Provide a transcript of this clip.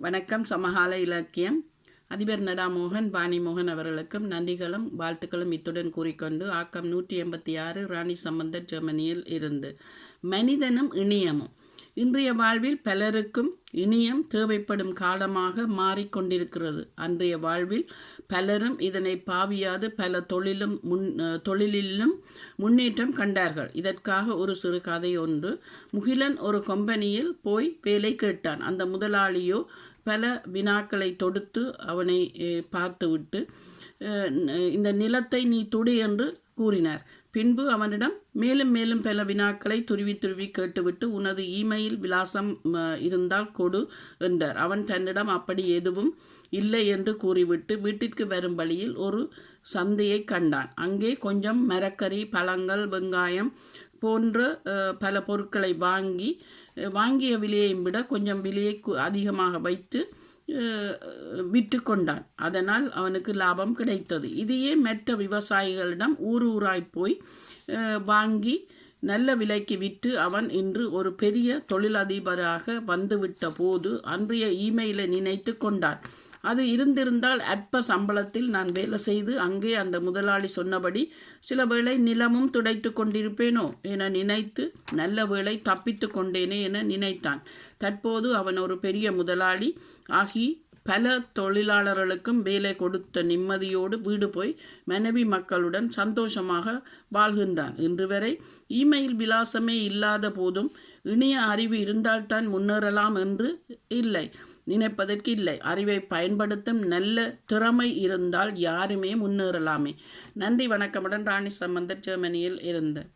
வணக்கம் சமகால இலக்கியம். அதிபர் நடா மோகன் வாணி மோகன் அவர்களுக்கும் நன்றிகளும் வாழ்த்துக்களும் இத்துடன் கூறிக்கொண்டு ஆக்கம் நூற்றி எண்பத்தி ஆறு ராணி சம்பந்தர் ஜெர்மனியில் இருந்து. மனிதனும் இணையமும் இன்றைய வாழ்வில் பலருக்கும் இனியம் தேவைப்படும் காலமாக மாறிக்கொண்டிருக்கிறது. அன்றைய வாழ்வில் பலரும் இதனை பாவியாது பல தொழிலும் முன் தொழிலிலும் முன்னேற்றம் கண்டார்கள். இதற்காக ஒரு சிறு கதை ஒன்று. முகிலன் ஒரு கம்பெனியில் போய் வேலை கேட்டான். அந்த முதலாளியோ பல வினாக்களை தொடுத்து அவனை பார்த்துவிட்டு இந்த நிலத்தை நீ துடி என்று கூறினார். பின்பு அவனிடம் மேலும் மேலும் பல வினாக்களை துருவி துருவி கேட்டுவிட்டு உனது இமெயில் விலாசம் இருந்தால் கொடு என்றார். அவன் தன்னிடம் அப்படி எதுவும் இல்லை என்று கூறிவிட்டு வீட்டிற்கு வரும் வழியில் ஒரு சந்தையை கண்டான். அங்கே கொஞ்சம் மரக்கறி பழங்கள் வெங்காயம் போன்ற பல பொருட்களை வாங்கி வாங்கிய விலையை விட கொஞ்சம் விலையை அதிகமாக வைத்து விற்று கொண்டான் அதனால் அவனுக்கு லாபம் கிடைத்தது. இதையே மற்ற விவசாயிகளிடம் ஊர் ஊராய் போய் வாங்கி நல்ல விலைக்கு விற்று அவன் இன்று ஒரு பெரிய தொழிலதிபராக வந்துவிட்ட போது அன்றைய இமெயிலை நினைத்து கொண்டான். அது இருந்திருந்தால் அற்ப சம்பளத்தில் நான் வேலை செய்து அங்கே அந்த முதலாளி சொன்னபடி சில வேளை நிலமும் துடைத்து கொண்டிருப்பேனோ? என நினைத்து நல்ல வேளை தப்பித்து கொண்டேனே என நினைத்தான். தற்போது அவன் ஒரு பெரிய முதலாளி ஆகி பல தொழிலாளர்களுக்கும் வேலை கொடுத்த நிம்மதியோடு வீடு போய் மனைவி மக்களுடன் சந்தோஷமாக வாழ்கின்றான். இன்று வரை இமெயில் விலாசமே இல்லாத போதும் இணைய அறிவு இருந்தால்தான் முன்னேறலாம் என்று இல்லை. நினைப்பதற்கு இல்லை. அறிவை பயன்படுத்தும் நல்ல திறமை இருந்தால் யாருமே முன்னேறலாமே. நன்றி வணக்கமுடன் ராணி சம்பந்தர் ஜெர்மனியில் இருந்து.